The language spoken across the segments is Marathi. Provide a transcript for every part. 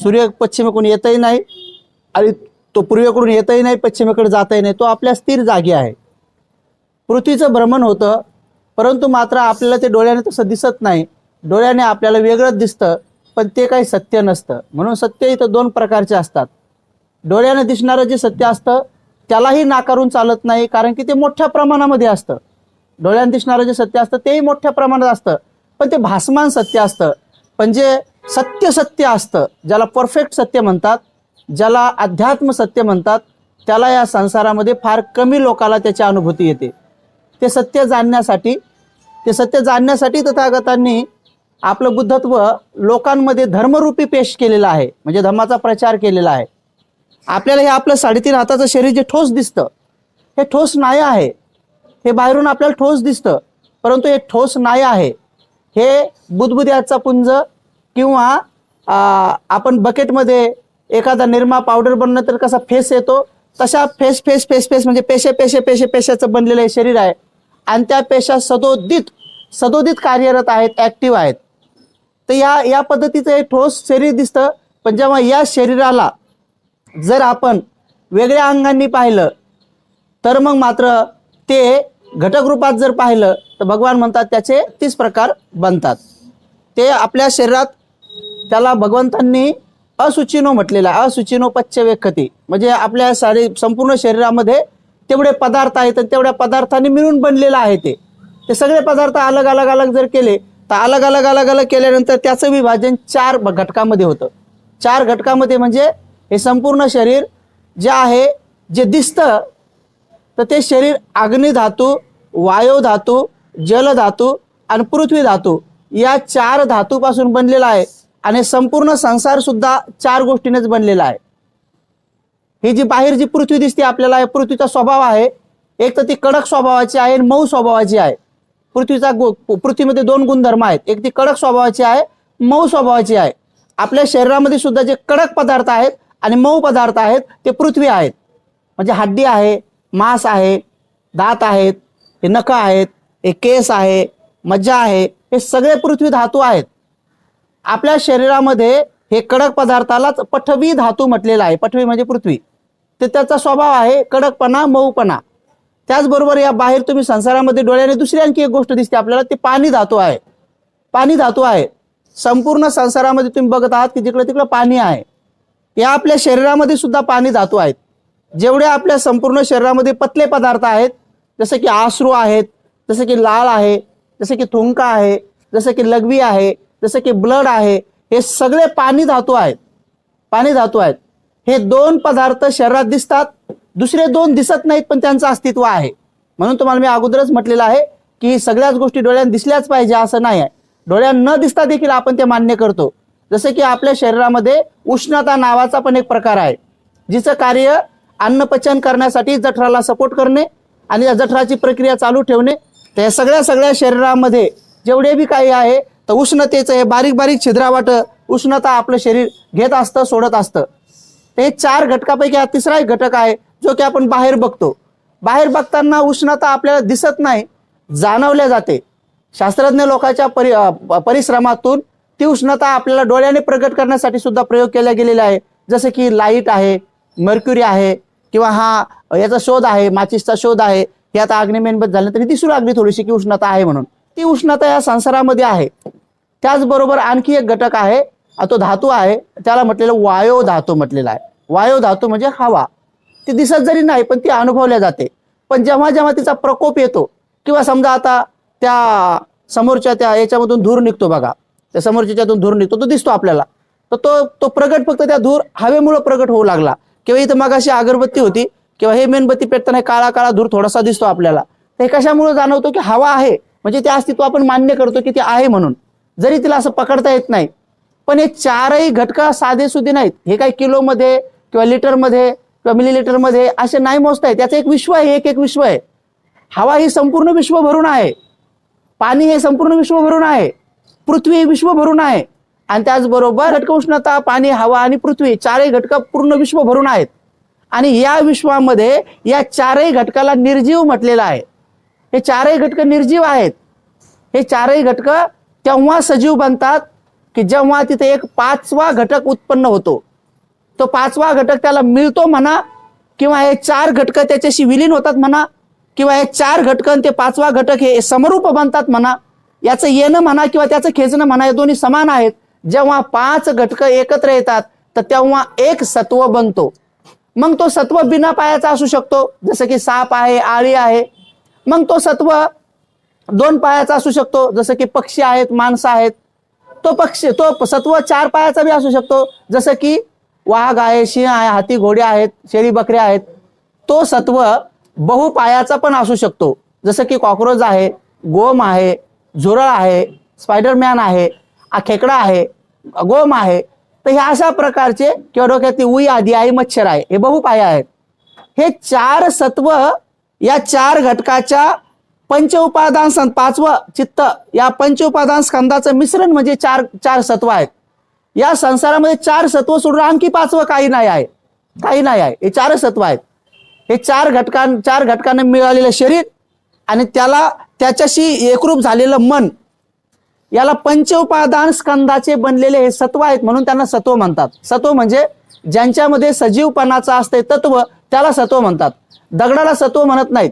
सूर्य पश्चिमेकडून येतही नाही आणि तो पूर्वेकडून येतही नाही पश्चिमेकडे जातही नाही. तो आपल्या स्थिर जागी आहे. पृथ्वीचं भ्रमण होतं परंतु मात्र आपल्याला ते डोळ्याने तसं दिसत नाही. डोळ्याने आपल्याला वेगळंच दिसतं पण ते काही सत्य नसतं. म्हणून सत्य इथं दोन प्रकारचे असतात. डोळ्याने दिसणारं जे सत्य असतं त्यालाही नाकारून चालत नाही कारण की ते मोठ्या प्रमाणामध्ये असतं. डोळ्याने दिसणारं जे सत्य असतं तेही मोठ्या प्रमाणात असतं. पण ते भासमान सत्य असतं. पण जे सत्य सत्य असतं ज्याला परफेक्ट सत्य म्हणतात ज्याला अध्यात्म सत्य म्हणतात त्याला या संसारामध्ये फार कमी लोकाला त्याची अनुभूती येते. ते सत्य जाणण्यासाठी ते सत्य जाणण्यासाठी तथागतांनी आपलं बुद्धत्व लोकांमध्ये धर्मरूपी पेश केलेलं आहे म्हणजे धर्माचा प्रचार केलेला आहे. आपल्याला हे आपलं साडेतीन हाताचं शरीर जे ठोस दिसतं हे ठोस नाही आहे. हे बाहेरून आपल्याला ठोस दिसतं परंतु हे ठोस नाही आहे. हे बुदबुद्याचा पुंज किंवा आपण बकेटमध्ये एखादा निरमा पावडर बनलं तर कसा फेस येतो? तशा फेस फेस फेस फेस म्हणजे पेशे पेशे पेशे पेशाचं बनलेलं हे शरीर आहे. आणि त्या पेशा सदोदित सदोदित कार्यरत आहेत ॲक्टिव्ह आहेत. तर या या पद्धतीचं हे ठोस शरीर दिसतं. पण जेव्हा या शरीराला जर आपण वेगळ्या अंगांनी पाहिलं तर मग मात्र ते घटक रूपात जर पाहिलं तर भगवान म्हणतात त्याचे तीस प्रकार बनतात. ते आपल्या शरीरात त्याला भगवंतांनी असुचिनो म्हटलेलं आहे असुचिनो व्यक्ती म्हणजे आपल्या सारी संपूर्ण शरीरामध्ये तेवढे पदार्थ आहेत आणि तेवढ्या पदार्थांनी मिळून बनलेलं आहे ते. ते सगळे पदार्थ अलग अलग अलग जर केले तर अलग अलग अलग अलग केल्यानंतर त्याचं विभाजन चार घटकामध्ये होतं. चार घटकामध्ये म्हणजे हे संपूर्ण शरीर जे आहे जे दिसतं तर ते शरीर अग्नी धातू वायू धातू जल धातू आणि पृथ्वी धातू या चार धातूपासून बनलेला आहे आणि संपूर्ण संसारसुद्धा चार गोष्टीनेच बनलेला आहे. ही जी बाहेर जी पृथ्वी दिसते आपल्याला पृथ्वीचा स्वभाव आहे. एक तर ती कडक स्वभावाची आहे आणि मऊ स्वभावाची आहे. पृथ्वीचा गो पृथ्वीमध्ये दोन गुणधर्म आहेत. एक ती कडक स्वभावाची आहे मऊ स्वभावाची आहे. आपल्या शरीरामध्ये सुद्धा जे कडक पदार्थ आहेत आणि मऊ पदार्थ आहेत ते पृथ्वी आहेत. म्हणजे हड्डी आहे मांस आहे दात आहेत हे नखं आहेत हे केस आहे मज्जा आहे हे सगळे पृथ्वी धातू आहेत. आपल्या शरीरामध्ये हे कडक पदार्थालाच पठवी धातू म्हटलेला आहे. पठवी म्हणजे पृथ्वी. ते त्याचा स्वभाव आहे कडकपणा मऊपणा. त्याचबरोबर या बाहेर तुम्ही संसारामध्ये डोळ्याने दुसरी आणखी एक गोष्ट दिसते आपल्याला ते पाणी धातू आहे. पाणी धातू आहे. संपूर्ण संसारामध्ये तुम्ही बघत आहात की जिकडे तिकडे पाणी आहे. या आपल्या शरीरामध्ये सुद्धा पाणी धातू आहेत. जेवढे आपल्या संपूर्ण शरीरामध्ये पतले पदार्थ आहेत जसं की आश्रू आहेत जसं की लाळ आहे जसं की थुंका आहे जसं की लघवी आहे जसं की ब्लड आहे हे सगळे पाणी धातू आहेत. पाणी धातू आहेत. हे दोन पदार्थ शरीरात दिसतात दुसरे दोन दिसत नाहीत पण त्यांचं अस्तित्व आहे. म्हणून तुम्हाला मी अगोदरच म्हटलेलं आहे की सगळ्याच गोष्टी डोळ्यात दिसल्याच पाहिजे असं नाही आहे. डोळ्यांना न दिसता देखील आपण ते मान्य करतो. जसं की आपल्या शरीरामध्ये उष्णता नावाचा पण एक प्रकार आहे जिचं कार्य अन्नपचन करण्यासाठी जठराला सपोर्ट करणे आणि या जठराची प्रक्रिया चालू ठेवणे. तर या सगळ्या सगळ्या शरीरामध्ये जेवढे बी काही आहे तर उष्णतेचं हे बारीक बारीक छिद्रावाट उष्णता आपलं शरीर घेत असतं सोडत असतं. तर हे चार घटकापैकी हा तिसरा एक घटक आहे जो की आपण बाहेर बघतो. बाहेर बघताना उष्णता आपल्याला दिसत नाही जाणवल्या जाते. शास्त्रज्ञ लोकांच्या परि परिश्रमातून ती उष्णता आपल्याला डोळ्याने प्रगट करण्यासाठी सुद्धा प्रयोग केला गेलेला आहे जसं की लाइट आहे मर्क्युरी आहे किंवा हा याचा शोध आहे माचिसचा शोध आहे हे आता अग्निमेनबद्ध झालं तरी दिसू लागली थोडीशी की उष्णता आहे म्हणून. ती उष्णता या संसारामध्ये आहे. त्याचबरोबर आणखी एक घटक आहे तो धातू आहे त्याला म्हटलेलं वायो धातू म्हटलेला आहे. वायो धातू म्हणजे हवा. ती दिसत जरी नाही पण ती अनुभवल्या जाते. पण जेव्हा जेव्हा तिचा प्रकोप येतो किंवा समजा आता त्या समोरच्या त्या याच्यामधून धूर निघतो बघा त्या समोरच्यातून धूर निघतो तो दिसतो आपल्याला. तर तो तो प्रगट फक्त त्या धूर हवेमुळं प्रगट होऊ लागला. किंवा इथं मग अशी अगरबत्ती होती किंवा हे मेणबत्ती पेटताना काळा काळा धूर थोडासा दिसतो आपल्याला. ते कशामुळे जाणवतो की हवा आहे? म्हणजे ते अस्तित्व आपण मान्य करतो की ते आहे म्हणून. जरी तिला असं पकडता येत नाही पण हे चारही घटक साधे सुधे नाहीत. हे काही किलोमध्ये किंवा लिटरमध्ये किंवा मिलीलिटरमध्ये असे नाही मोजता येत. त्याचं एक विश्व आहे एक एक विश्व आहे. हवा ही संपूर्ण विश्व भरून आहे. पाणी हे संपूर्ण विश्व भरून आहे. पृथ्वी हे विश्व भरून आहे. आणि त्याचबरोबर घटक उष्णता पाणी हवा आणि पृथ्वी चारही घटक पूर्ण विश्व भरून आहेत. आणि या विश्वामध्ये या चारही घटकाला निर्जीव म्हटलेलं आहे. हे चारही घटक निर्जीव आहेत. हे चारही घटक तेव्हा सजीव बनतात? की जेव्हा तिथे एक पाचवा घटक उत्पन्न होतो. तो पाचवा घटक त्याला मिळतो म्हणा किंवा हे चार घटक त्याच्याशी विलीन होतात म्हणा किंवा हे चार घटक आणि ते पाचवा घटक हे समरूप बनतात म्हणा याचं येणं म्हणा किंवा त्याचं खेचणं म्हणा हे दोन्ही समान आहेत. जेव्हा पाच घटक एकत्र येतात तर तेव्हा एक सत्व बनतो. मग तो सत्व बिना पायाचा असू शकतो जसं की साप आहे आळी आहे. मग तो सत्व दोन पायाचा असू शकतो जसं की पक्षी आहेत माणसं आहेत. तो पक्षी तो सत्व चार पायाचा बी असू शकतो जसं की वाघ आहे सिंह आहे हाती घोडे आहेत शेळी बकऱ्या आहेत. तो सत्व बहुपायाचा पण असू शकतो जसं की कॉक्रोच आहे गोम आहे झुरळ आहे स्पायडरमॅन आहे खेकडा आहे गोम आहे तर ह्या अशा प्रकारचे किंवा डोक्यातली उई आदी आहे मच्छर आहे हे बहुपाय आहेत. हे चार सत्व या चार घटकाच्या पंच उपादान सं- पाचवं चित्त या पंच उपादान स्कंदाचं मिश्रण म्हणजे चार चार सत्व आहेत. या संसारामध्ये चार सत्व सोडून आणखी पाचवं काही नाही आहे काही नाही आहे. हे चार सत्व आहेत. हे चार घटकां चार घटकांना मिळालेलं शरीर आणि त्याला त्याच्याशी एकरूप झालेलं मन याला पंचउपादान स्कंदाचे बनलेले हे सत्व आहेत म्हणून त्यांना सत्व म्हणतात. सत्व म्हणजे ज्यांच्यामध्ये सजीवपणाचं असते तत्व त्याला सत्व म्हणतात. दगडाला सत्व म्हणत नाहीत.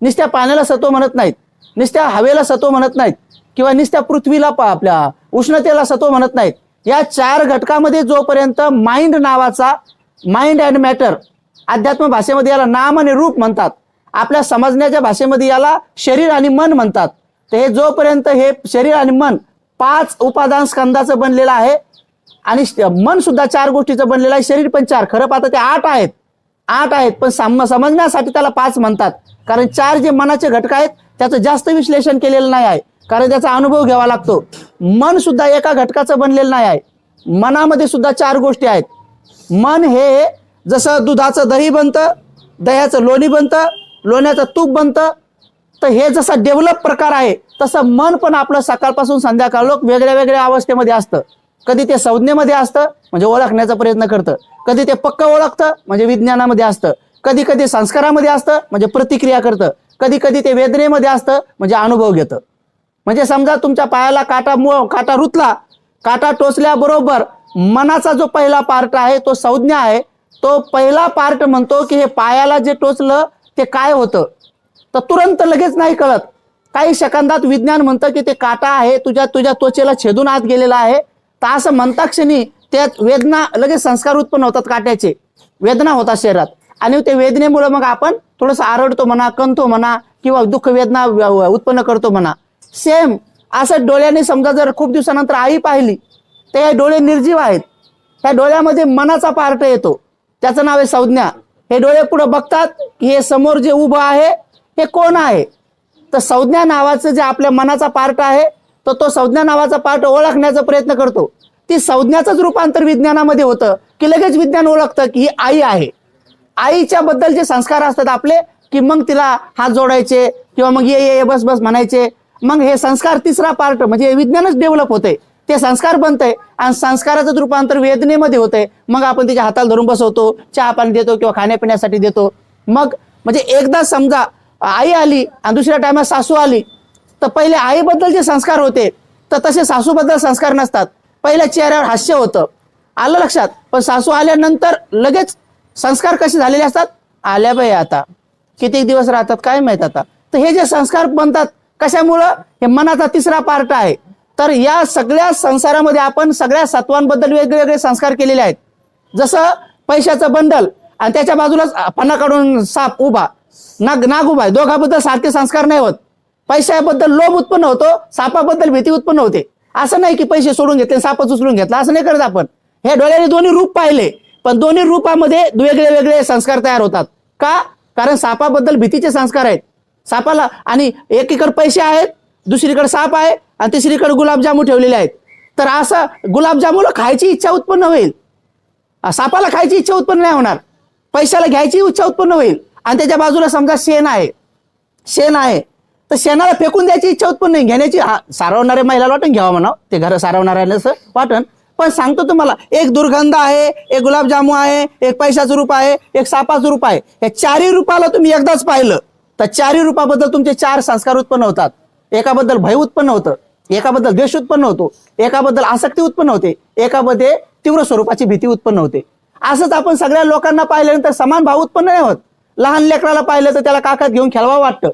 निस्त्या पाण्याला सत्व म्हणत नाहीत. निस्त्या हवेला सत्व म्हणत नाहीत. किंवा निस्त्या पृथ्वीला पा- आपल्या. उष्णतेला सत्व म्हणत नाहीत. या चार घटकामध्ये जोपर्यंत माइंड नावाचा माइंड अँड मॅटर अध्यात्म भाषेमध्ये याला नाम आणि रूप म्हणतात. आपल्या समजण्याच्या भाषेमध्ये याला शरीर आणि मन म्हणतात. तर हे जोपर्यंत हे शरीर आणि मन पाच उपादान स्कंदाचं बनलेलं आहे आणि मन सुद्धा चार गोष्टीचं बनलेलं आहे शरीर पण चार. खरं पाहता ते आठ आहेत. आठ आहेत पण सम समजण्यासाठी त्याला पाच म्हणतात. कारण चार जे मनाचे घटक आहेत त्याचं जास्त विश्लेषण केलेलं नाही आहे. कारण त्याचा अनुभव घ्यावा लागतो. मन सुद्धा एका घटकाचं बनलेलं नाही आहे. मनामध्ये सुद्धा चार गोष्टी आहेत. मन हे जसं दुधाचं दही बनतं दह्याचं लोणी बनतं लोण्याचं तूप बनतं तर हे जसं डेव्हलप प्रकार आहे तसं मन पण आपलं सकाळपासून संध्याकाळ लोक वेगळ्या वेगळ्या अवस्थेमध्ये असतं. कधी ते संज्ञेमध्ये असतं म्हणजे ओळखण्याचा प्रयत्न करतं. कधी ते पक्क ओळखतं म्हणजे विज्ञानामध्ये असतं. कधी कधी संस्कारामध्ये असतं म्हणजे प्रतिक्रिया करतं. कधी कधी ते वेदनेमध्ये असतं म्हणजे अनुभव घेतं. म्हणजे समजा तुमच्या पायाला काटा मु काटा रुतला काटा टोचल्याबरोबर मनाचा जो पहिला पार्ट आहे तो संज्ञा आहे. तो पहिला पार्ट म्हणतो की हे पायाला जे टोचलं ते काय होतं? तर तुरंत लगेच नाही कळत. काही सेकंदात विज्ञान म्हणतं की ते काटा आहे तुझ्या तुझ्या त्वचेला छेदून आत गेलेला आहे. तर असं म्हणता क्षणी त्यात वेदना लगेच संस्कार उत्पन्न होतात काट्याचे. वेदना होतात शरीरात. आणि ते वेदनेमुळे मग आपण थोडंसं आरडतो म्हणा कंतो म्हणा किंवा दुःख वेदना उत्पन्न करतो म्हणा. सेम असं डोळ्याने समजा जर खूप दिवसानंतर आई पाहिली तर हे डोळे निर्जीव आहेत. त्या डोळ्यामध्ये मनाचा पार्ट येतो. त्याचं नाव आहे संज्ञा. हे डोळे पुढे बघतात की हे समोर जे उभं आहे हे कोण आहे? तर संज्ञा नावाचं जे आपल्या मनाचा पार्ट आहे तर तो संज्ञा नावाचा पार्ट ओळखण्याचा प्रयत्न करतो. ती संज्ञाचंच रूपांतर विज्ञानामध्ये होतं की लगेच विज्ञान ओळखतं की ही आई आहे. आईच्या बद्दल जे संस्कार असतात आपले की मग तिला हात जोडायचे किंवा मग ये ये बस बस म्हणायचे. मग हे संस्कार तिसरा पार्ट म्हणजे हे विज्ञानच डेव्हलप होते ते संस्कार बनतंय आणि संस्काराचं रूपांतर वेदनेमध्ये होतंय. मग आपण तिच्या हाताला धरून बसवतो चहा पाणी देतो किंवा खाण्यापिण्यासाठी देतो. मग म्हणजे एकदा समजा आई आली आणि दुसऱ्या टायमात सासू आली. तर पहिले आईबद्दल जे संस्कार होते तर तसे सासूबद्दल संस्कार नसतात. पहिल्या चेहऱ्यावर हास्य होतं. आलं लक्षात? पण सासू आल्यानंतर लगेच संस्कार कसे झालेले असतात? आल्या बाई आता. किती दिवस राहतात काय माहीत आता? तर हे जे संस्कार बनतात कशामुळं? हे मनाचा तिसरा पार्ट आहे. तर या सगळ्या संसारामध्ये आपण सगळ्या सत्वांबद्दल वेगवेगळे संस्कार केलेले आहेत. जसं पैशाचं बंडल आणि त्याच्या बाजूलाच पन्ना काढून साप उभा. नाग नाग दोघाबद्दल सारखे संस्कार नाही होत. पैशाबद्दल लोभ उत्पन्न होतो सापाबद्दल भीती उत्पन्न होते. असं नाही की पैसे सोडून घेतले सापच उचलून घेतला असं नाही करत आपण. हे डोळ्याने दोन्ही रूप पाहिले पण दोन्ही रूपामध्ये वेगळे वेगळे संस्कार तयार होतात. का? कारण सापाबद्दल भीतीचे संस्कार आहेत. सापाला आणि एकीकडे पैसे आहेत दुसरीकडे साप आहे आणि तिसरीकडे गुलाबजामू ठेवलेले आहेत. तर असं गुलाबजामुला खायची इच्छा उत्पन्न होईल. सापाला खायची इच्छा उत्पन्न नाही होणार. पैशाला घ्यायची इच्छा उत्पन्न होईल. आणि त्याच्या बाजूला समजा शेण आहे शेण आहे तर शेणाला फेकून द्यायची इच्छा उत्पन्न नाही. घेण्याची हा, सारवणाऱ्या महिलाला वाटून घ्यावा म्हणा ते घर सारवणाऱ्याला असं वाटण. पण सांगतो तुम्हाला एक दुर्गंध आहे एक गुलाबजामू आहे एक पैशाचं रूप आहे एक सापाचं रूप आहे. या चारही रूपाला तुम्ही एकदाच पाहिलं तर चारही रूपाबद्दल तुमचे चार संस्कार उत्पन्न होतात. एकाबद्दल भय उत्पन्न होतं एकाबद्दल द्वेष उत्पन्न होतो एकाबद्दल आसक्ती उत्पन्न होते एकामध्ये तीव्र स्वरूपाची भीती उत्पन्न होते. असंच आपण सगळ्या लोकांना पाहिल्यानंतर समान भाव उत्पन्न नाही होत. लहान लेकराला पाहिलं तर त्याला काकात घेऊन खेळवा वाटतं.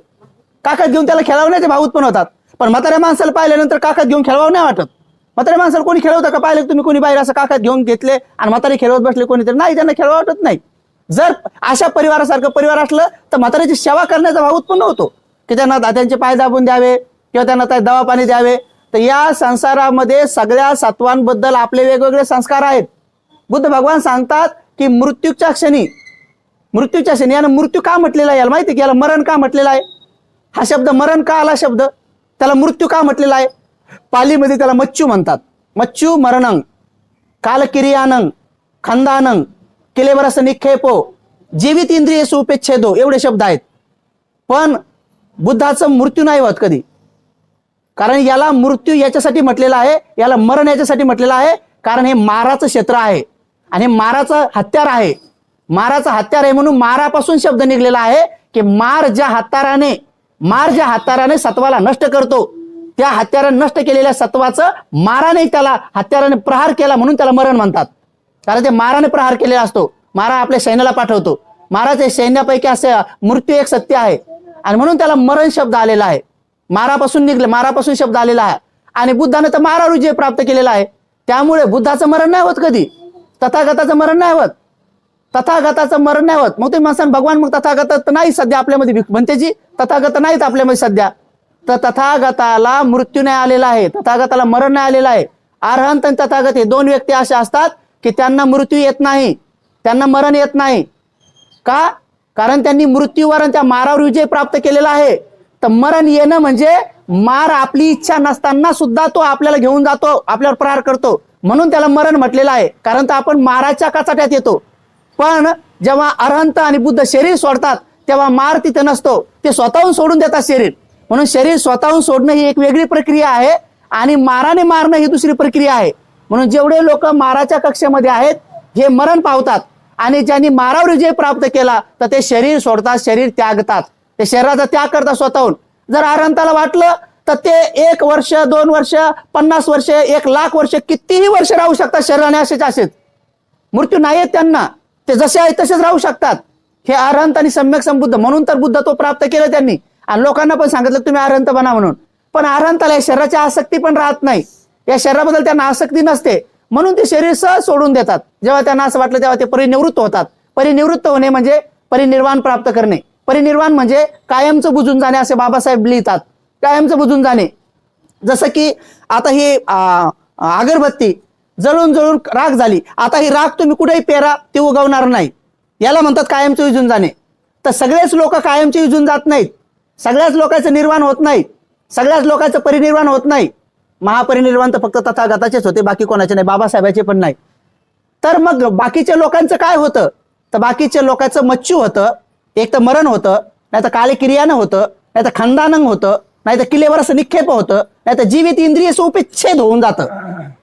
काकात घेऊन त्याला खेळवण्याचे भाव उत्पन्न होतात. पण म्हाताऱ्या माणसाला पाहिल्यानंतर काकात घेऊन खेळवावं नाही वाटत. म्हाताऱ्या माणसाला कोणी खेळवतं का? पाहिलं तुम्ही कोणी बाहेर असं काकात घेऊन घेतले आणि म्हातारे खेळवत बसले कोणीतरी? नाही त्यांना खेळवा वाटत नाही. जर अशा परिवारासारखं परिवार असलं तर म्हाताऱ्याची सेवा करण्याचा भाव उत्पन्न होतो की त्यांना त्यांचे पाय दाबून द्यावे किंवा त्यांना त्या दवा पाणी द्यावे. तर या संसारामध्ये सगळ्या सत्वांबद्दल आपले वेगवेगळे संस्कार आहेत. बुद्ध भगवान सांगतात की मृत्यूच्या क्षणी मृत्यूच्या क्षणी. यानं मृत्यू का म्हटलेला आहे? याला माहिती आहे की याला मरण का म्हटलेला आहे? हा शब्द मरण का आला शब्द? त्याला मृत्यू का म्हटलेला आहे? पालीमध्ये त्याला मच्छू म्हणतात. मच्छू मरणंग कालकिरियानंग खंदानंग किलेवरस निखेपो जीवित इंद्रिय सुपेच्छेदो एवढे शब्द आहेत. पण बुद्धाचं मृत्यू नाही होत कधी. कारण याला मृत्यू याच्यासाठी म्हटलेला आहे याला मरण याच्यासाठी म्हटलेलं आहे कारण हे माराचं क्षेत्र आहे. आणि हे माराचं हत्यार आहे. माराचं हत्यार आहे म्हणून मारापासून शब्द निघलेला आहे की मार ज्या हत्याराने मार ज्या हत्याराने सत्वाला नष्ट करतो त्या हत्याराने नष्ट केलेल्या सत्वाचं माराने त्याला हत्याराने प्रहार केला म्हणून त्याला मरण म्हणतात. कारण ते माराने प्रहार केलेला असतो. मारा आपल्या सैन्याला पाठवतो. महाराज सैन्यापैकी असे मृत्यू एक सत्य आहे. आणि म्हणून त्याला मरण शब्द आलेला आहे. मारापासून निघले मारापासून शब्द आलेला आहे. आणि बुद्धाने तर मारा विजय प्राप्त केलेला आहे. त्यामुळे बुद्धाचं मरण नाही होत कधी. तथागताचं मरण नाही होत. तथागताचं मरण नाही होत. मग ते म्हणसान भगवान मग तथागत तर नाही सध्या आपल्यामध्ये म्हणते जी तथागत नाहीत आपल्यामध्ये सध्या. तर तथागताला मृत्यू नाही आलेला आहे तथागताला मरण नाही आलेलं आहे. अर्हंत आणि तथागत हे दोन व्यक्ती अशा असतात की त्यांना मृत्यू येत नाही त्यांना मरण येत नाही. का? कारण त्यांनी मृत्यूवर त्या मारावर विजय प्राप्त केलेला आहे. तर मरण येणं म्हणजे मार आपली इच्छा नसताना सुद्धा तो आपल्याला घेऊन जातो आपल्यावर प्रहार करतो. म्हणून त्याला मरण म्हटलेलं आहे. कारण तर आपण माराच्या काचाट्यात येतो. पण जेव्हा अरहंत आणि बुद्ध शरीर सोडतात तेव्हा मार तिथे नसतो. ते स्वतःहून सोडून देतात शरीर. म्हणून शरीर स्वतःहून सोडणं ही एक वेगळी प्रक्रिया आहे आणि माराने मारणं ही दुसरी प्रक्रिया आहे. म्हणून जेवढे लोक माराच्या कक्षेमध्ये आहेत हे मरण पावतात आणि ज्यांनी मारावर विजय प्राप्त केला तर ते शरीर सोडतात शरीर त्यागतात. ते शरीराचा त्याग करतात स्वतःहून. जर अरहंताला वाटलं तर ते एक वर्ष दोन वर्ष पन्नास वर्ष एक लाख वर्ष कितीही वर्ष राहू शकतात शरीराने असेच असेच. मृत्यू नाही त्यांना. ते जसे आहेत तसेच राहू शकतात. हे अरहंत आणि सम्यक संबुद्ध म्हणून तर बुद्ध तो प्राप्त केलं त्यांनी. आणि लोकांना पण सांगितलं तुम्ही अरहंत बना म्हणून. पण अरहंताला या शरीराची आसक्ती पण राहत नाही. या शरीराबद्दल त्यांना आसक्ती नसते. म्हणून ते शरीर सहज सोडून देतात. जेव्हा त्यांना असं वाटलं तेव्हा ते परिनिवृत्त होतात. परिनिवृत्त होणे म्हणजे परिनिर्वाण प्राप्त करणे. परिनिर्वाण म्हणजे कायमचं बुजून जाणे असे बाबासाहेब लिहितात. कायमचं बुजून जाणे. जसं की आता ही अगरबत्ती जळून जळून राख झाली. आता ही राख तुम्ही कुठेही पेरा ती उगवणार नाही. याला म्हणतात कायमचे विजून जाणे. तर सगळेच लोक कायमचे विजून जात नाहीत. सगळ्याच लोकांचं निर्वाण होत नाही. सगळ्याच लोकांचं परिनिर्वाण होत नाही. महापरिनिर्वाण तर फक्त तथागताचेच होते बाकी कोणाचे नाही बाबासाहेबाचे पण नाही. तर मग बाकीच्या लोकांचं काय होतं? तर बाकीच्या लोकांचं मच्छू होतं एक तर मरण होतं नाही तर काळे होतं नाही तर खंदानंग होतं. नाही तर किल्लेवर निक्षेप होतं नाही तर जीवित इंद्रिय सोपेच्छेद होऊन जातं.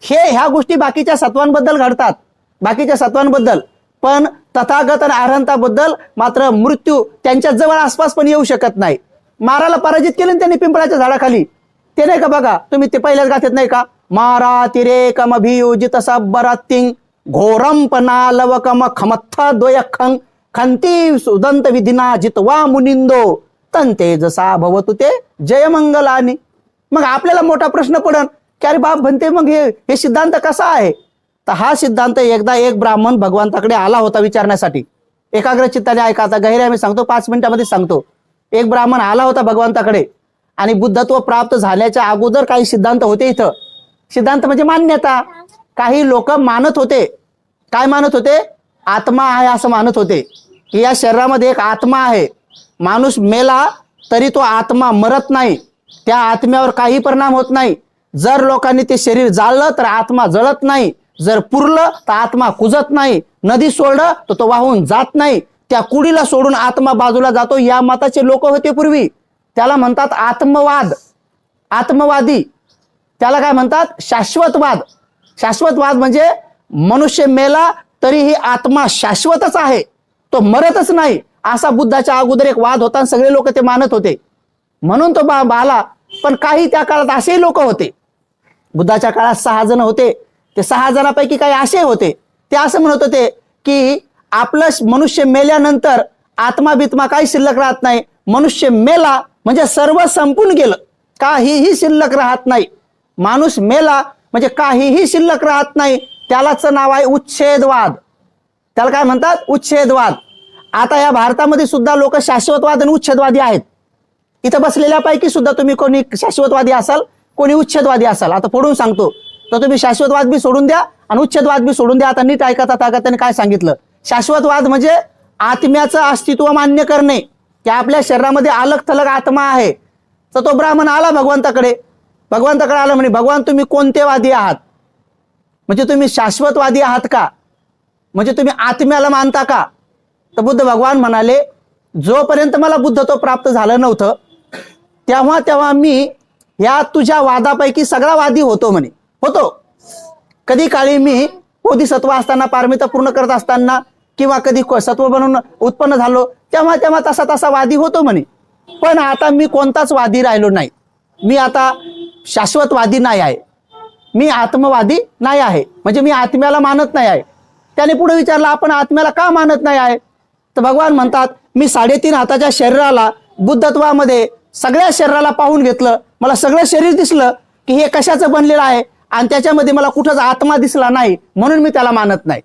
हे ह्या गोष्टी बाकीच्या सत्वांबद्दल घडतात. बाकीच्या सत्वांबद्दल. पण तथागत आणि आरहंताबद्दल मात्र मृत्यू त्यांच्या जवळ आसपास पण येऊ शकत नाही. माराला पराजित केलं त्यांनी पिंपळाच्या झाडाखाली. ते नाही का बघा तुम्ही ते पहिल्याच गाथेत नाही का? मारा तिरे कम अभियोजित बरातिंग घोरम पना लवकम द्वय द्वयखंग खंती सुदंत विधिना जितवा मुनिंदो. तंते जसा भवतु ते जयमंगलाने. मग आपल्याला मोठा प्रश्न पडन की अरे बाप म्हणते मग हे हे सिद्धांत कसा आहे? तर हा सिद्धांत एकदा एक ब्राह्मण भगवंताकडे आला होता विचारण्यासाठी. एकाग्र चित्ताने ऐका आता गहिऱ्या मी सांगतो पाच मिनिटामध्ये सांगतो. एक ब्राह्मण आला होता भगवंताकडे आणि बुद्धत्व प्राप्त झाल्याच्या अगोदर काही सिद्धांत होते इथं. सिद्धांत म्हणजे मान्यता. काही लोक मानत होते. काय मानत होते? आत्मा आहे असं मानत होते. की या शरीरामध्ये एक आत्मा आहे. माणूस मेला तरी तो आत्मा मरत नाही. त्या आत्म्यावर काही परिणाम होत नाही. जर लोकांनी ते शरीर जाळलं तर आत्मा जळत नाही. जर पुरलं तर आत्मा कुजत नाही. नदी सोडलं तर तो वाहून जात नाही. त्या कुडीला सोडून आत्मा बाजूला जातो या मताचे लोक होते पूर्वी. त्याला म्हणतात आत्मवाद. आत्मवादी. त्याला काय म्हणतात? शाश्वतवाद. शाश्वतवाद म्हणजे मनुष्य मेला तरीही आत्मा शाश्वतच आहे. तो मरतच नाही. असा बुद्धाच्या अगोदर एक वाद होता आणि सगळे लोक ते मानत होते. म्हणून तो बा आला पण काही त्या काळात असेही लोक होते. बुद्धाच्या काळात सहा जण होते. ते सहा जणांपैकी काही असे होते. ते असं म्हणत होते की आपलं मनुष्य मेल्यानंतर आत्मा बित्मा काही शिल्लक राहत नाही. मनुष्य मेला म्हणजे सर्व संपून गेलं. काहीही शिल्लक राहत नाही. माणूस मेला म्हणजे काहीही शिल्लक राहत नाही. त्यालाच नाव आहे उच्छेदवाद. त्याला काय म्हणतात? उच्छेदवाद. आता या भारतामध्ये सुद्धा लोक शाश्वतवाद आणि उच्छेदवादी आहेत. इथं बसलेल्यापैकी सुद्धा तुम्ही कोणी शाश्वतवादी असाल कोणी उच्छेदवादी असाल. आता पुढून सांगतो. तर तुम्ही शाश्वतवाद बी सोडून द्या आणि उच्छेदवाद बी सोडून द्या. आता नीट ऐकता ताकद काय सांगितलं? शाश्वतवाद म्हणजे आत्म्याचं अस्तित्व मान्य करणे. की आपल्या शरीरामध्ये अलग थलग आत्मा आहे. तर तो ब्राह्मण आला भगवंताकडे. भगवंताकडे आला म्हणे भगवान तुम्ही कोणते वादी आहात? म्हणजे तुम्ही शाश्वतवादी आहात का? म्हणजे तुम्ही आत्म्याला मानता का? तर बुद्ध भगवान म्हणाले जोपर्यंत मला बुद्धत्व प्राप्त झालं नव्हतं तेव्हा तेव्हा मी या तुझ्या वादापैकी सगळा वादी होतो म्हणे. होतो. कधी काळी मी बोधिसत्व असताना पारमिता पूर्ण करत असताना किंवा कधी सत्व बनवून उत्पन्न झालो तेव्हा तेव्हा तसा तसा वादी होतो म्हणे. पण आता मी कोणताच वादी राहिलो नाही. मी आता शाश्वतवादी नाही आहे. मी आत्मवादी नाही आहे. म्हणजे मी आत्म्याला मानत नाही आहे. त्याने पुढे विचारलं आपण आत्म्याला का मानत नाही आहे? तर भगवान म्हणतात मी साडेतीन हाताच्या शरीराला बुद्धत्वामध्ये सगळ्या शरीराला पाहून घेतलं. मला सगळं शरीर दिसलं की हे कशाचं बनलेलं आहे आणि त्याच्यामध्ये मला कुठंच आत्मा दिसला नाही म्हणून मी त्याला मानत नाही.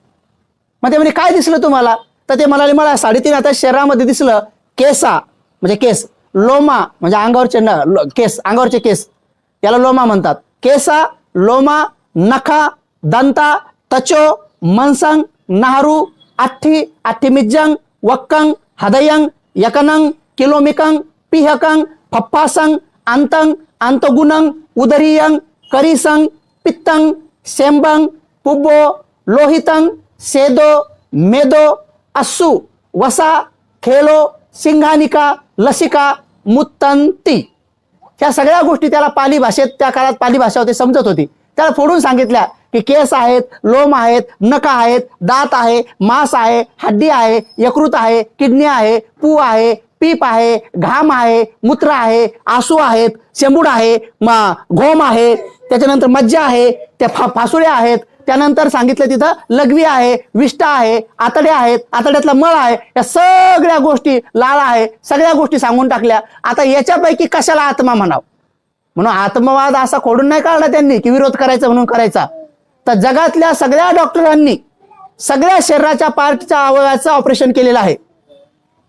मग ते म्हणे काय दिसलं तुम्हाला? तर ते म्हणाले मला साडेतीन आता शरीरामध्ये दिसलं केसा म्हणजे केस. लोमा म्हणजे अंगावरचे न लो- केस अंगावरचे केस. याला लोमा म्हणतात. केसा लोमा नखा दंता तचो मनसंग नाहरू आठ्ठी मिज्जंग वक्कंग हदयंग यकनंग किलोमिकंग पिहकंग फप्पासंग अंतंग अंतगुणंग उदरीयंग करिसंग पित्तंग शेंबंग पुब्बो लोहितंग सेदो मेदो अस्सु वसा खेलो सिंघानिका लसिका मुत्तंती ह्या सगळ्या गोष्टी त्याला पाली भाषेत त्या काळात पाली भाषा होती समजत होती. त्याला फोडून सांगितल्या की केस आहेत लोम आहेत नख आहेत दात आहे मांस आहे हड्डी आहे यकृत आहे किडनी आहे पू आहे पीप आहे घाम आहे मूत्र आहे आसू आहेत शेंबूड आहे मा घोम आहे त्याच्यानंतर मज्जा आहे त्या फा फासुळ्या आहेत त्यानंतर सांगितलं तिथं लघवी आहे विष्ठा आहे आतड्या आहेत आतड्यातला मळ आहे या सगळ्या गोष्टी लाळ आहे सगळ्या गोष्टी सांगून टाकल्या. आता याच्यापैकी कशाला आत्मा म्हणावं? म्हणून आत्मवाद असा खोडून नाही काढला त्यांनी की विरोध करायचा म्हणून करायचा. तर जगातल्या सगळ्या डॉक्टरांनी सगळ्या शरीराच्या पार्टच्या अवयवाचं ऑपरेशन केलेलं आहे.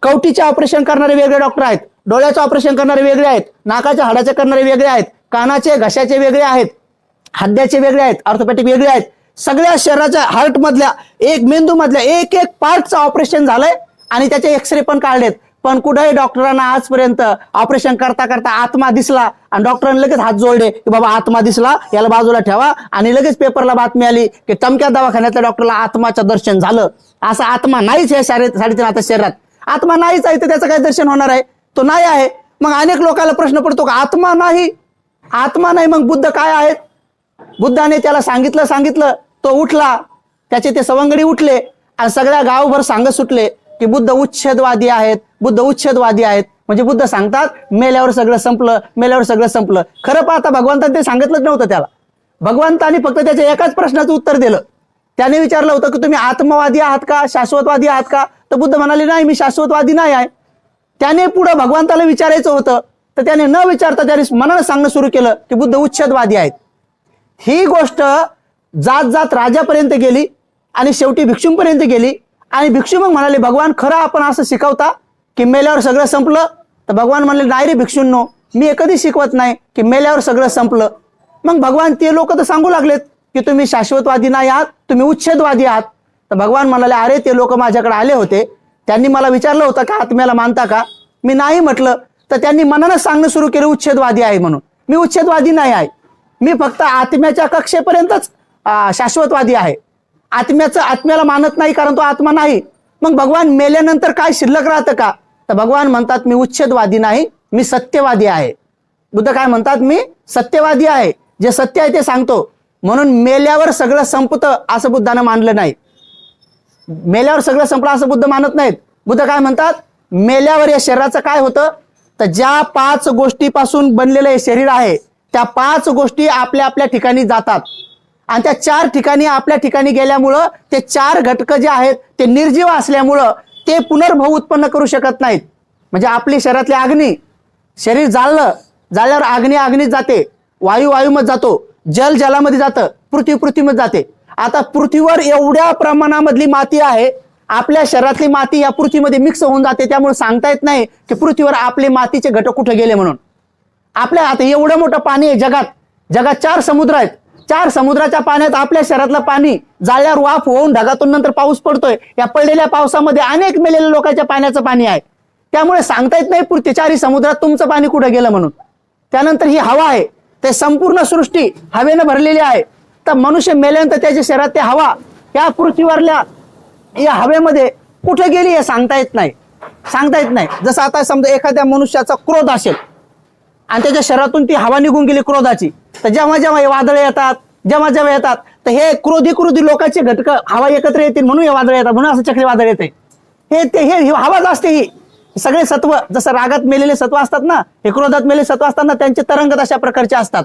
कवटीचे ऑपरेशन करणारे वेगळे डॉक्टर आहेत. डोळ्याचं ऑपरेशन करणारे वेगळे आहेत. नाकाच्या हाडाचे करणारे वेगळे आहेत. कानाचे घशाचे वेगळे आहेत. हड्ड्याचे वेगळे आहेत. ऑर्थोपॅटिक वेगळे आहेत. सगळ्या शरीराच्या हार्ट मधल्या एक मेंदू मधल्या एक एक पार्टचं ऑपरेशन झालंय आणि त्याचे एक्सरे पण काढलेत. पण कुठेही डॉक्टरांना आजपर्यंत ऑपरेशन करता करता आत्मा दिसला आणि डॉक्टरांनी लगेच हात जोडले की बाबा आत्मा दिसला याला बाजूला ठेवा आणि लगेच पेपरला बातमी आली की टमक्या दवाखान्यातल्या डॉक्टरला आत्माचं दर्शन झालं. असा आत्मा नाहीच या शारीर साडेतीन आता शरीरात. आत्मा नाहीच आहे तर त्याचं काय दर्शन होणार आहे? तो नाही आहे. मग अनेक लोकांना प्रश्न पडतो का आत्मा नाही? आत्मा नाही मग बुद्ध काय आहेत? बुद्धाने त्याला सांगितलं सांगितलं तो उठला. त्याचे ते सवंगडी उठले आणि सगळ्या गावभर सांगत सुटले. की बुद्ध उच्छेदवादी आहेत. बुद्ध उच्छेदवादी आहेत. म्हणजे बुद्ध सांगतात मेल्यावर सगळं संपलं मेल्यावर सगळं संपलं. खरं पाहता भगवंताने ते सांगितलंच नव्हतं त्याला. भगवंताने फक्त त्याच्या एकाच प्रश्नाचं उत्तर दिलं. त्याने विचारलं होतं की तुम्ही आत्मवादी आहात का? शाश्वतवादी आहात का? तर बुद्ध म्हणाले नाही मी शाश्वतवादी नाही आहे. त्याने पुढं भगवंताला विचारायचं होतं. तर त्याने न विचारता त्याने मनानं सांगणं सुरू केलं की बुद्ध उच्छेदवादी आहेत. ही गोष्ट जात जात राजापर्यंत गेली आणि शेवटी भिक्षूंपर्यंत गेली. आणि भिक्षू मग म्हणाले भगवान खरं आपण असं शिकवता की मेल्यावर सगळं संपलं? तर भगवान म्हणले नाही रे भिक्षूंनो मी कधी शिकवत नाही की मेल्यावर सगळं संपलं. मग भगवान ते लोक तर सांगू लागलेत की तुम्ही शाश्वतवादी नाही आहात तुम्ही उच्छेदवादी आहात. तर भगवान म्हणाले अरे ते लोक माझ्याकडे आले होते. त्यांनी मला विचारलं होतं का आत्म्याला मानता का? मी नाही म्हटलं. तर त्यांनी मनानं सांगणं सुरू केलं उच्छेदवादी आहे म्हणून. मी उच्छेदवादी नाही आहे. मी फक्त आत्म्याच्या कक्षेपर्यंतच शाश्वतवादी आहे. आत्म्याचं आत्म्याला मानत नाही कारण तो आत्मा नाही. मग भगवान मेल्यानंतर काय शिल्लक राहतं का? तर भगवान म्हणतात मी उच्छेदवादी नाही मी सत्यवादी आहे. बुद्ध काय म्हणतात मी सत्यवादी आहे. जे सत्य आहे ते सांगतो. म्हणून मेल्यावर सगळं संपतं असं बुद्धानं मानलं नाही. मेल्यावर सगळं संपलं असं बुद्ध मानत नाहीत. बुद्ध काय म्हणतात मेल्यावर या शरीराचं काय होतं? तर ज्या पाच गोष्टीपासून बनलेलं हे शरीर आहे त्या पाच गोष्टी आपल्या आपल्या ठिकाणी जातात. आणि त्या चार ठिकाणी आपल्या ठिकाणी गेल्यामुळं ते चार घटक जे आहेत ते निर्जीव असल्यामुळं ते पुनर्भव उत्पन्न करू शकत नाहीत. म्हणजे आपली शरीरातली अग्नी शरीर जाळलं जाळल्यावर अग्नी अग्नीत जाते वायू वायूमध्ये जातो जल जलामध्ये जातं पृथ्वी पृथ्वीमध्ये जाते. आता पृथ्वीवर एवढ्या प्रमाणामधली माती आहे आपल्या शरीरातली माती या पृथ्वीमध्ये मिक्स होऊन जाते त्यामुळे सांगता येत नाही की पृथ्वीवर आपले मातीचे घटक कुठे गेले म्हणून. आपल्या आता एवढं मोठं पाणी आहे जगात. जगात चार समुद्र आहेत. चार समुद्राच्या पाण्यात आपल्या शहरातलं पाणी जाळल्यावर वाफ होऊन ढगातून नंतर पाऊस पडतोय. या पडलेल्या पावसामध्ये अनेक मेलेल्या लोकांच्या पाण्याचं पाणी आहे. त्यामुळे सांगता येत नाही पुढचे चारही समुद्रात तुमचं पाणी कुठे गेलं म्हणून. त्यानंतर ही हवा आहे. ते संपूर्ण सृष्टी हवेनं भरलेली आहे. तर मनुष्य मेल्यानंतर त्याच्या शरीरात ते हवा या पृथ्वीवरल्या या हवेमध्ये कुठे गेली हे सांगता येत नाही. सांगता येत नाही. जसं आता समजा एखाद्या मनुष्याचा क्रोध असेल आणि त्याच्या शरीरातून ती हवा निघून गेली क्रोधाची. तर जेव्हा जेव्हा हे वादळे येतात जेव्हा जेव्हा येतात तर हे क्रोधी क्रोधी लोकांचे घटक हवा एकत्र येतील म्हणून हे वादळ येतात म्हणून असं चक्रीवादळ येते. हे ते हे हवाच असते ही. सगळे सत्व जसं रागात मेलेले सत्व असतात ना हे क्रोधात मेलेले सत्व असतात ना त्यांचे तरंग अशा प्रकारचे असतात.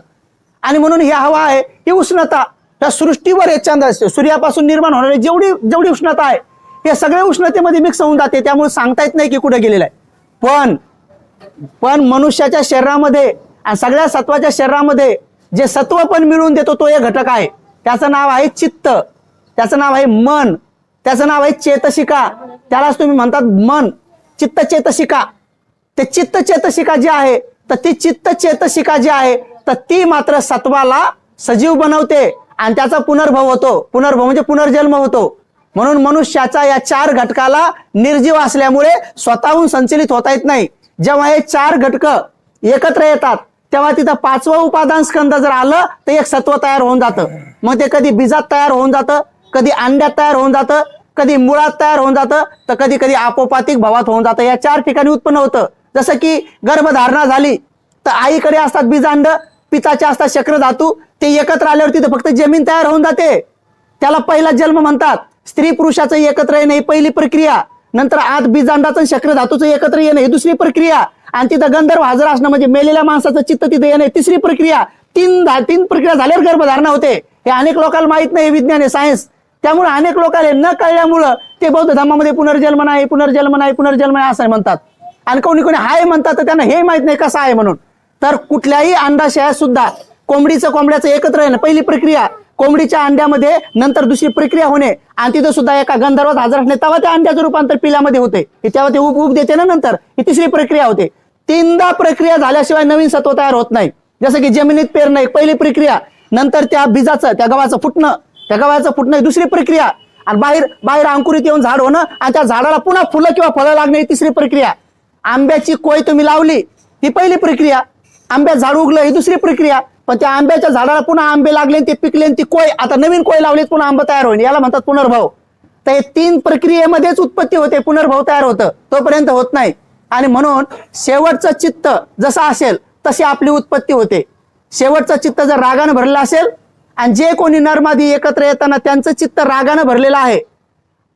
आणि म्हणून ही हवा आहे ही उष्णता. त्या सृष्टीवर एक चांद असते सूर्यापासून निर्माण होणारी जेवढी जेवढी उष्णता आहे हे सगळे उष्णतेमध्ये मिक्स होऊन जाते त्यामुळे सांगता येत नाही की कुठे गेलेलं आहे. पण पण मनुष्याच्या शरीरामध्ये आणि सगळ्या सत्वाच्या शरीरामध्ये जे सत्व पण मिळवून देतो तो एक घटक आहे. त्याचं नाव आहे चित्त. त्याचं नाव आहे मन. त्याचं नाव आहे चेतशिका त्यालाच तुम्ही म्हणतात मन. चित्त चेतशिका ते चित्त चेतशिका जी आहे तर ती चित्त चेतशिका जी आहे तर ती मात्र सत्वाला सजीव बनवते आणि त्याचा पुनर्भव होतो. पुनर्भव म्हणजे पुनर्जन्म होतो. म्हणून मनुष्याचा या चार घटकाला निर्जीव असल्यामुळे स्वतःहून संचलित होता येत नाही. जेव्हा हे चार घटक एकत्र येतात तेव्हा तिथं पाचवं उपादान स्कंद जर आलं तर एक सत्व तयार होऊन जातं. मग ते कधी बीजात तयार होऊन जातं कधी अंड्यात तयार होऊन जातं कधी मुळात तयार होऊन जातं तर कधी कधी आपोपातिक भावात होऊन जातं. या चार ठिकाणी उत्पन्न होतं. जसं की गर्भधारणा झाली तर आईकडे असतात बीजांड पिताचे असतात शक्र धातू ते एकत्र आल्यावर तिथे फक्त जमीन तयार होऊन जाते. त्याला पहिला जन्म म्हणतात. स्त्री पुरुषाचं एकत्र येणे ही पहिली प्रक्रिया. नंतर आत बीजांडाचं शक्र धातूचं एकत्र येणं ही दुसरी प्रक्रिया. आणि तिथं गंधर्व हजर असणं म्हणजे मेलेल्या माणसाचं चित्त तिथे येणं तिसरी प्रक्रिया. तीन तीन प्रक्रिया झाल्यावर गर्भधारणा होते. हे अनेक लोकांना माहीत नाही विज्ञान आहे सायन्स त्यामुळे अनेक लोकांना न कळल्यामुळं ते बौद्ध धर्मामध्ये पुनर्जन्म नाही पुनर्जन्म नाही पुनर्जन्म नाही असं म्हणतात. आणि कोणी कोणी हाय म्हणतात तर त्यांना हे माहीत नाही कसं आहे म्हणून. तर कुठल्याही अंडाशयात सुद्धा कोंबडीचं कोंबड्याचं एकत्र येणं पहिली प्रक्रिया. कोंबडीच्या अंड्यामध्ये नंतर दुसरी प्रक्रिया होणे. आणि तिथं सुद्धा एका गंधर्वात हजर असणे. तेव्हा त्या अंड्याचं रूपांतर पिल्यामध्ये होते. तेव्हा ते उप उप देते ना नंतर. ही तिसरी प्रक्रिया होते. तीनदा प्रक्रिया झाल्याशिवाय नवीन सत्व तयार होत नाही. जसं की जमिनीत पेरणं एक पहिली प्रक्रिया. नंतर त्या बीजाचं त्या गव्हाचं फुटणं. त्या गव्हाचं फुटणं ही दुसरी प्रक्रिया. आणि बाहेर बाहेर अंकुरित येऊन झाड होणं आणि त्या झाडाला पुन्हा फुलं किंवा फळं लागणे ही तिसरी प्रक्रिया. आंब्याची कोय तुम्ही लावली? ही पहिली प्रक्रिया. आंब्यात झाड उगलं ही दुसरी प्रक्रिया. पण त्या आंब्याच्या झाडाला पुन्हा आंबे लागले ते पिकले आणि ती कोय आता नवीन कोय लावली पुन्हा आंबा तयार होईल याला म्हणतात पुनर्भाव. तर हे तीन प्रक्रियेमध्येच उत्पत्ती होते पुनर्भाव तयार होतं. तोपर्यंत होत नाही. आणि म्हणून शेवटचं चित्त जसं असेल तशी आपली उत्पत्ती होते. शेवटचं चित्त जर रागानं भरलेलं असेल आणि जे कोणी नरमादी एकत्र येताना त्यांचं चित्त रागानं भरलेलं आहे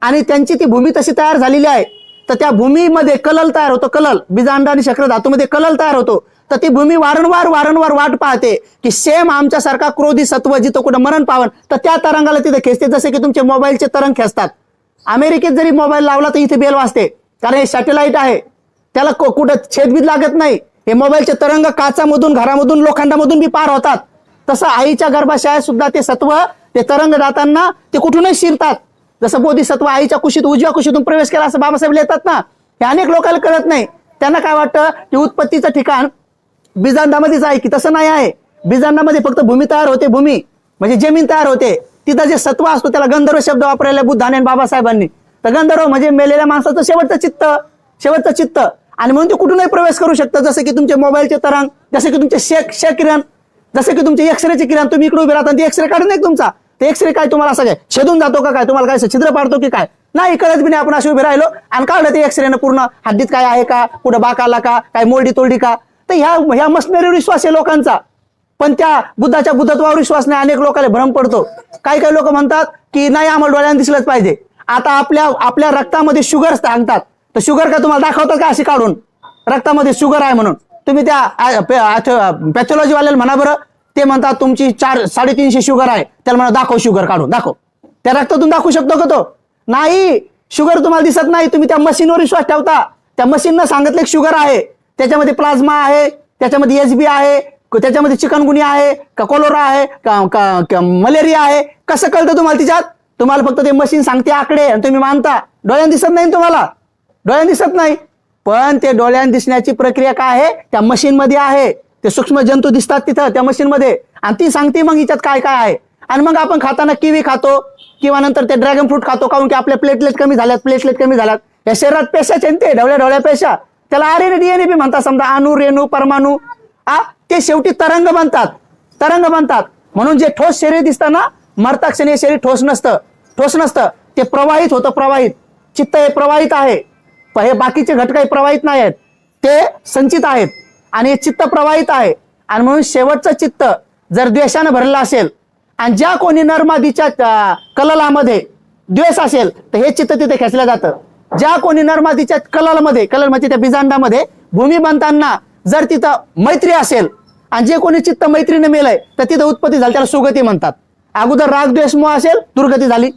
आणि त्यांची ती भूमी तशी तयार झालेली आहे तर त्या भूमीमध्ये कलल तयार होतो कलल. बीजांड आणि शक्र धातूमध्ये कलल तयार होतो. तर ती भूमी वारंवार वारंवार वाट पाहते की सेम आमच्यासारखा क्रोधी सत्व जिथं कुठं मरण पावन. तर त्या तरंगाला तिथे खेचते जसे की तुमचे मोबाईलचे तरंग खेचतात. अमेरिकेत जरी मोबाईल लावला तर इथे बेल वाजते कारण हे सॅटेलाईट आहे. त्याला को- कुठं छेदबीत लागत नाही. हे मोबाईलचे तरंग काचामधून घरामधून लोखंडामधून बी पार होतात. तसं आईच्या गर्भाशयात सुद्धा ते सत्व ते तरंग जाताना ते कुठूनच शिरतात. जसं बोधिसत्व आईच्या कुशीत उजव्या कुशीतून प्रवेश केला असं बाबासाहेब लिहितात ना हे अनेक लोकांना कळत नाही. त्यांना काय वाटतं की उत्पत्तीचं ठिकाण बीजांडामध्येच आहे की तसं नाही आहे. बीजांडामध्ये फक्त भूमी तयार होते भूमी. म्हणजे जमीन तयार होते. तिथं जे सत्व असतो त्याला गंधर्व शब्द वापरलेला बुद्धाने आणि बाबासाहेबांनी. तर गंधर्व म्हणजे मेलेल्या माणसाचं शेवटचं चित्त शेवटचं चित्त. आणि म्हणून ते कुठूनही प्रवेश करू शकतं. जसं की तुमचे मोबाईलचे तरंग जसं की तुमचे शेक शे किरण जसं की तुमचे एक्सरेचे किरण. तुम्ही इकडे उभे राहता ते एक्सरे काढून नाही तुमचा. ते एक्सरे काय तुम्हाला असं काय? छेदून जातो का काय? तुम्हाला काय छिद्र पाडतो की काय? नाही कळत बी नाही. आपण असे उभे राहिलो आणि काढलं ते एक्सरेनं पूर्ण. हद्दीत काय आहे का? कुठं बाक आला का? काय मोरडी तोरडी का? तर ह्या ह्या मशनरीवर विश्वास आहे लोकांचा. पण त्या बुद्धाच्या बुद्धत्वावर विश्वास नाही अनेक लोकांना भ्रम पडतो. काही काही लोक म्हणतात की नाही आम्हाला डोळ्यानं दिसलंच पाहिजे. आता आपल्या आपल्या रक्तामध्ये शुगर सांगतात तर शुगर का तुम्हाला दाखवतात का अशी काढून? रक्तामध्ये शुगर आहे म्हणून. तुम्ही त्या पॅथॉलॉजीवाल्याला म्हणा बरं. ते म्हणतात तुमची चार साडेतीनशे शुगर आहे. त्याला म्हणा दाखव शुगर काढून दाखव. त्या रक्तातून दाखवू शकतो का तो? नाही. शुगर तुम्हाला दिसत नाही. तुम्ही त्या मशीनवर विश्वास ठेवता. त्या मशीननं सांगितलं शुगर आहे. त्याच्यामध्ये प्लाझ्मा आहे त्याच्यामध्ये एचबी आहे त्याच्यामध्ये चिकनगुनिया आहे का कोलोरा आहे का- का का मलेरिया आहे कसं कळतं तुम्हाला तिच्यात? तुम्हाला फक्त ते मशीन सांगते आकडे आणि तुम्ही मानता. डोळ्यानं दिसत नाही तुम्हाला? डोळ्यानं दिसत नाही. पण ते डोळ्यानं दिसण्याची प्रक्रिया काय आहे? त्या मशीन मध्ये आहे. ते सूक्ष्म जंतू दिसतात तिथं त्या मशीनमध्ये आणि ती सांगते मग हिच्यात काय काय आहे? आणि मग आपण खाताना किवी खातो किंवा नंतर ते ड्रॅगन फ्रूट खातो काहून की आपल्या प्लेटलेट कमी झाल्यात प्लेटलेट कमी झाल्यात. या शरीरात पेशाचे आहेत ते ढवळ्या ढवळ्या पेशा. त्याला आर एन डीएनए बी म्हणतात समजा अणु रेणू परमाणू आ? ते शेवटी तरंग बनतात. तरंग बनतात. म्हणून जे ठोस शरीर दिसतं ना मरता क्षणी शरीर ठोस नसतं. ठोस नसतं. ते प्रवाहित होतं प्रवाहित. चित्त हे प्रवाहित आहे. हे बाकीचे घटक हे प्रवाहित नाही आहेत. ते संचित आहेत. आणि हे चित्त प्रवाहित आहे. आणि म्हणून शेवटचं चित्त जर द्वेषानं भरलेलं असेल आणि ज्या कोणी नरमादीच्या कललामध्ये द्वेष असेल तर हे चित्त तिथे खेचलं जातं. ज्या कोणी नर्मदीच्या कललमध्ये कलल म्हणजे त्या बिजांडामध्ये भूमी बनताना जर तिथं मैत्री असेल आणि जे कोणी चित्त मैत्रीने मेलंय तर तिथं उत्पत्ती झाली त्याला सुगती म्हणतात. अगोदर राग द्वेष मोह असेल दुर्गती झाली.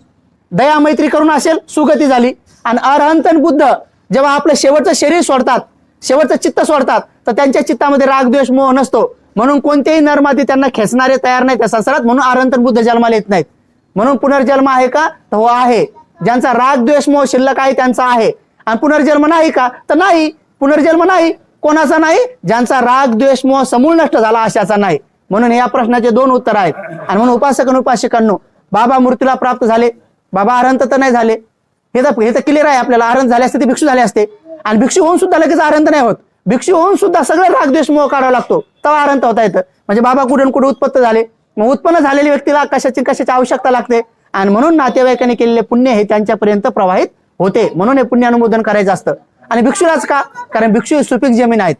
दया मैत्री करून असेल सुगती झाली. आणि अरहंतन बुद्ध जेव्हा आपलं शेवटचं शरीर सोडतात शेवटचं चित्त सोडतात तर त्यांच्या चित्तामध्ये राग द्वेष मोह नसतो. म्हणून कोणतेही नरमादी त्यांना खेचणारे तयार नाहीत त्या संसारात म्हणून अरहंत बुद्ध जन्माला येत नाहीत. म्हणून पुनर्जन्म आहे का? तर हो आहे. ज्यांचा राग द्वेष मोह शिल्लक आहे त्यांचा आहे. आणि पुनर्जन्म नाही का? तर नाही. पुनर्जन्म नाही. कोणाचा नाही? ज्यांचा राग द्वेष मोह समूळ नष्ट झाला अशाचा नाही. म्हणून या प्रश्नाचे दोन उत्तर आहेत. आणि म्हणून उपासक आणि उपासिकांनो बाबा मृत्यूला प्राप्त झाले. बाबा अरंत तर नाही झाले. हे तर हे तर क्लिअर आहे आपल्याला. आरंत झाले असते ते भिक्षू झाले असते. आणि भिक्षू होऊन सुद्धा लगेच आरंत नाही होत. भिक्षू होऊन सुद्धा सगळं रागद्वेष मोह काढावा लागतो. तेव्हा आरंत होता येतं. म्हणजे बाबा कुठून कुठे उत्पत्त झाले. मग उत्पन्न झालेल्या व्यक्तीला कशाची कशाची आवश्यकता लागते. आणि म्हणून नातेवाईकांनी केलेले पुण्य हे त्यांच्यापर्यंत प्रवाहित होते. म्हणून हे पुण्य अनुमोदन करायचं असतं. आणि भिक्षूलाच का? कारण भिक्षू ही सुपीक जमीन आहेत.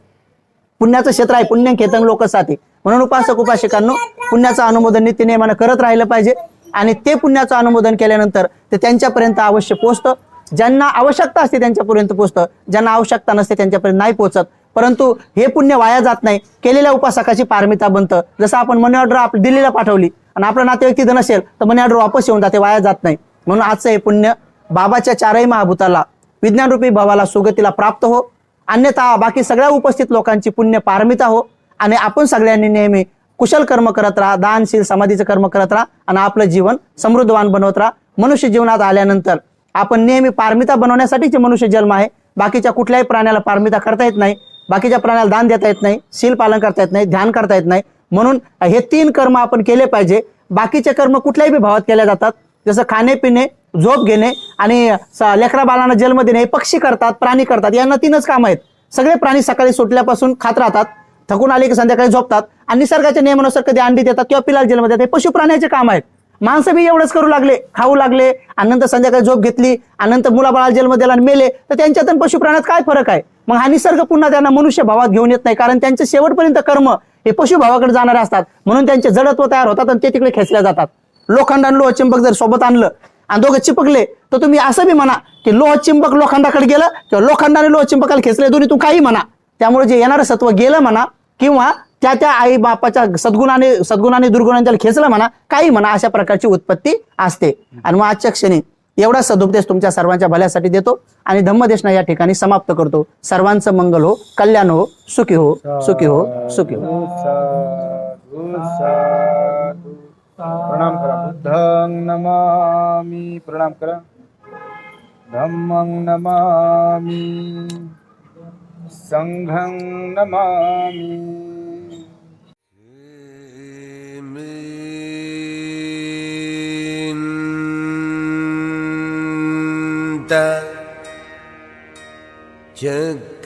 पुण्याचं क्षेत्र आहे. पुण्य खेतन लोक साथी. म्हणून उपासक उपासिकांनो पुण्याचं अनुमोदन नित्यनेमानं करत राहिलं पाहिजे. आणि ते पुण्याचं अनुमोदन केल्यानंतर ते त्यांच्यापर्यंत अवश्य पोहोचतं. ज्यांना आवश्यकता असते त्यांच्यापर्यंत पोहोचतं. ज्यांना आवश्यकता नसते त्यांच्यापर्यंत नाही पोहोचत. परंतु हे पुण्य वाया जात नाही. केलेल्या उपासकाची पारमिता बनतं. जसं आपण मनी ऑर्डर आप दिल्लीला पाठवली. आणि आपला नातेवाईक तिथं नसेल तर मनी ऑर्डर वापस येऊन जाते वाया जात नाही. म्हणून आजचं हे पुण्य बाबाच्या चारही महाभूताला विज्ञानरूपी भावाला सुगतीला प्राप्त हो. अन्यथा बाकी सगळ्या उपस्थित लोकांची पुण्य पारमिता हो. आणि आपण सगळ्यांनी नेहमी कुशल कर्म करत राहा दानशील समाधीचं कर्म करत राहा आणि आपलं जीवन समृद्धवान बनवत राहा. मनुष्य जीवनात आल्यानंतर आपण नेहमी पारमिता बनवण्यासाठीचे मनुष्य जन्म आहे. बाकीच्या कुठल्याही प्राण्याला पारमिता करता येत नाही. बाकीच्या प्राण्याला दान देता येत नाही. शील पालन करता येत नाही. ध्यान करता येत नाही. म्हणून हे तीन कर्म आपण केले पाहिजे. बाकीचे कर्म कुठल्याही भावात केले जातात. जसं खाणे पिणे झोप घेणे आणि लेकरा बाळांना जन्म देणे हे पक्षी करतात प्राणी करतात. यांना तीनच काम आहेत. सगळे प्राणी सकाळी सुटल्यापासून खात राहतात. थकून आले की संध्याकाळी झोपतात. आणि निसर्गाच्या नियमानुसार कधी अंडी देतात किंवा पिलाला जन्म देतात. हे पशु प्राण्याचे काम आहेत. माणसं बी एवढंच करू लागले खाऊ लागले आणि नंतर संध्याकाळी झोप घेतली आणि मुलाबाळाला जन्म दिला आणि मेले तर त्यांच्यात पशुप्राण्यात पशु प्राण्यात काय फरक आहे? मग हा निसर्ग पुन्हा त्यांना मनुष्य भावात घेऊन येत नाही कारण त्यांचे शेवटपर्यंत कर्म हे पशु भावाकडे जाणारे असतात. म्हणून त्यांचे जडत्व तयार होतात आणि ते तिकडे खेचल्या जातात. लोखंड आणि लोह चिंबक जर सोबत आणलं आणि दोघं चिपकले तर तुम्ही असं बी म्हणा की लोह चिंबक लोखंडाकडे गेलं किंवा लोखंडाने लोह चिंबकाला खेचले दोन्हीतून काही म्हणा. त्यामुळे जे येणारं सत्व गेलं म्हणा किंवा त्या त्या आई बापाच्या सद्गुणाने सद्गुणाने दुर्गुणाने त्याला खेचलं म्हणा काही म्हणा अशा प्रकारची उत्पत्ती असते. आणि मग आजच्या क्षणी एवढा सदुपदेश तुमच्या सर्वांच्या भल्यासाठी देतो आणि धम्मदेशना या ठिकाणी समाप्त करतो. सर्वांचं मंगल हो कल्याण हो सुखी हो सुखी हो सुखी हो. साधु साधु प्रणाम करा. बुद्धं नमामि प्रणाम करा. धम्मं नमामि संघं नमामि। मीन्त चक्रवालेषु